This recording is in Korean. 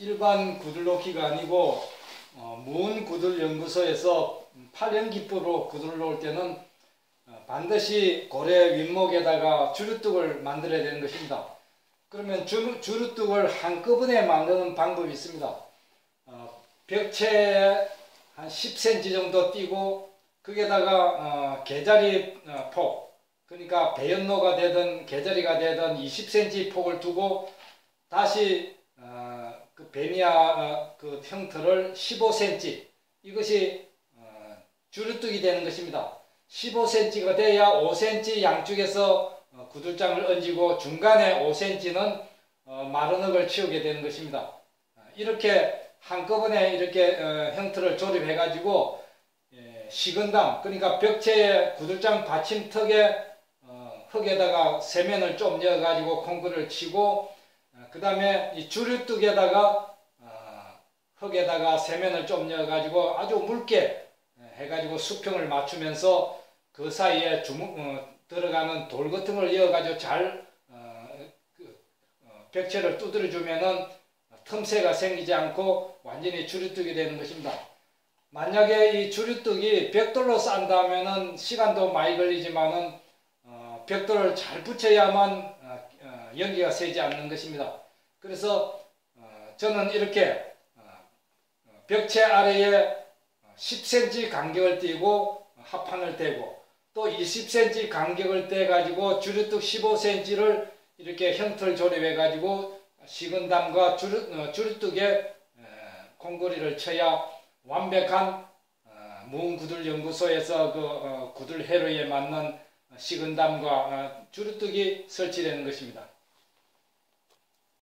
일반 구들놓기가 아니고 어, 문 구들 연구소에서 8년 기법으로 구들을 놓을 때는 어, 반드시 고래 윗목에다가 주류뚝을 만들어야 되는 것입니다. 그러면 주, 주류뚝을 한꺼번에 만드는 방법이 있습니다. 어, 벽체에 한 10cm 정도 띄고 거기에다가 어, 개자리 어, 폭 그러니까 배연로가 되든 개자리가 되든 20cm 폭을 두고 다시 어, 그 베니아 어, 그 형태를 15cm 이것이 어, 주류뚝이 되는 것입니다. 15cm가 돼야 5cm 양쪽에서 어, 구들장을 얹고 중간에 5cm는 어, 마른흙을 치우게 되는 것입니다. 어, 이렇게 한꺼번에 이렇게 어, 형태를 조립해 가지고 예, 식은담 그러니까 벽체의 구들장 받침턱에 어, 흙에다가 세면을 좀 넣어 가지고 콩크리를 치고 그 다음에 이 주류뚝에다가 어, 흙에다가 세면을 좀 넣어 가지고 아주 묽게 해 가지고 수평을 맞추면서 그 사이에 주먹 어, 들어가는 돌 같은 걸 이어 가지고 잘 어, 그, 어, 벽체를 두드려 주면은 틈새가 생기지 않고 완전히 주류뚝이 되는 것입니다. 만약에 이 주류뚝이 벽돌로 싼다면은 시간도 많이 걸리지만은 어, 벽돌을 잘 붙여야만 어, 어, 연기가 새지 않는 것입니다. 그래서 어, 저는 이렇게 어, 어, 벽체 아래에 10cm 간격을 띄고 합판을 떼고 또 20cm 간격을 떼 가지고 주류뚝 15cm를 이렇게 형틀 조립해 가지고 식은담과 주류, 어, 주류뚝에 콩고리를 쳐야 완벽한 어, 무구들 연구소에서 그 어, 구들 해로에 맞는 식은담과 주류뚝이 설치되는 것입니다.